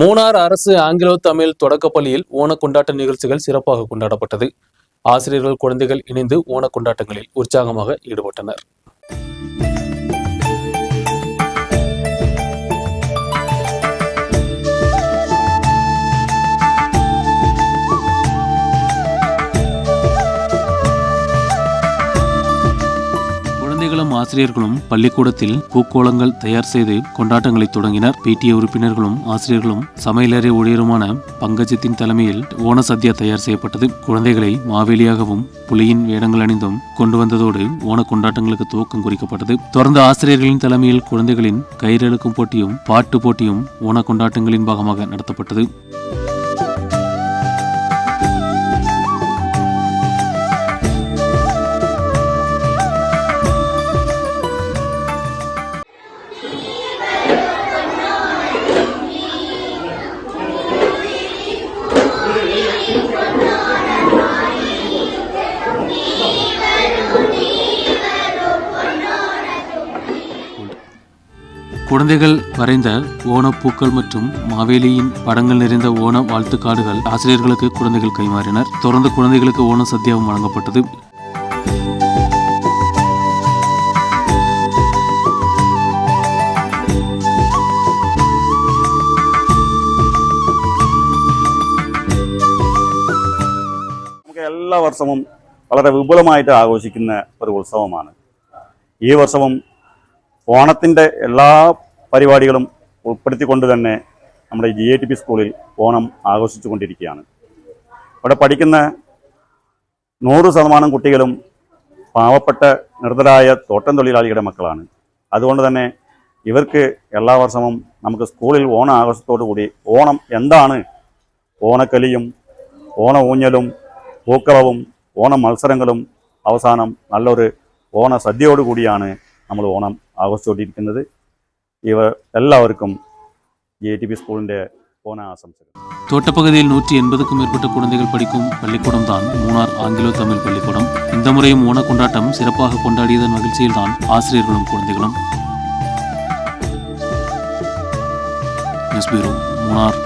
மூணார் அரசு ஆங்கிலோ தமிழ் தொடக்கப்பள்ளியில் ஓண கொண்டாட்ட நிகழ்ச்சிகள் சிறப்பாக கொண்டாடப்பட்டது. ஆசிரியர்கள் குழந்தைகள் இணைந்து ஓண கொண்டாட்டங்களில் உற்சாகமாக ஈடுபட்டனர். குழந்தைகளும் ஆசிரியர்களும் பள்ளிக்கூடத்தில் பூக்கோளங்கள் தயார் செய்து கொண்டாட்டங்களை தொடங்கினர். பிடிஏ உறுப்பினர்களும் ஆசிரியர்களும் சமையலறை ஊழியருமான பங்கஜத்தின் தலைமையில் ஓண சத்யா தயார் செய்யப்பட்டது. குழந்தைகளை மாவேலியாகவும் புலியின் வேடங்கள் அணிந்தும் கொண்டு வந்ததோடு ஓண கொண்டாட்டங்களுக்கு துவக்கம் குறிக்கப்பட்டது. தொடர்ந்து ஆசிரியர்களின் தலைமையில் குழந்தைகளின் கயிறெழுக்கும் போட்டியும் பாட்டு போட்டியும் ஓண கொண்டாட்டங்களின் பாகமாக நடத்தப்பட்டது. குழந்தைகள் வரைந்த ஓணப்பூக்கள் மற்றும் மாவேலியின் படங்கள் நிறைந்த ஓண வாழ்த்து கார்டுகள் ஆசிரியர்களுக்கு குழந்தைகள் கைமாறினர் தொடர்ந்து குழந்தைகளுக்கு ஓண சத்தியாவும் வழங்கப்பட்டது നമുക്ക് എല്ലാ വർഷവും വളരെ വിപുലമായിട്ട് ആഘോഷിക്കുന്ന ഒരു ഉത്സവമാണ് ഈ വർഷവും ഓണത്തിന്റെ എല്ലാ പരിപാടികളും ഉൾപ്പെടുത്തിക്കൊണ്ട് തന്നെ നമ്മുടെ ജി ഐ ടി പി സ്കൂളിൽ ഓണം ആഘോഷിച്ചു കൊണ്ടിരിക്കുകയാണ് ഇവിടെ പഠിക്കുന്ന നൂറ് ശതമാനം കുട്ടികളും പാവപ്പെട്ട നിർദ്ധരായ തോട്ടം തൊഴിലാളികളുടെ മക്കളാണ്. അതുകൊണ്ട് തന്നെ ഇവർക്ക് എല്ലാ വർഷവും നമുക്ക് സ്കൂളിൽ ഓണ ആഘോഷത്തോടു കൂടി ഓണം എന്താണ്? ഓണക്കലിയും ഓണ ഊഞ്ഞലും പൂക്കളവും ഓണ മത്സരങ്ങളും അവസാനം നല്ലൊരു ഓണ സദ്യയോടുകൂടിയാണ് നമ്മൾ ഓണം ആഘോഷിച്ചുകൊണ്ടിരിക്കുന്നത് ഇവർ എല്ലാവർക്കും ജി ഐ ടി പി സ്കൂളിൻ്റെ ഓണ ആശംസകൾ தோட்டப்பகுதியில் நூற்றி எண்பதுக்கும் மேற்பட்ட குழந்தைகள் படிக்கும் பள்ளிக்கூடம் தான் மூணார் ஆங்கிலோ தமிழ் பள்ளிக்கூடம் இந்த முறையும் ஓண கொண்டாட்டம் சிறப்பாக கொண்டாடியதன் மகிழ்ச்சியில் தான் ஆசிரியர்களும் குழந்தைகளும் நியூஸ் பியூரோ மூணார்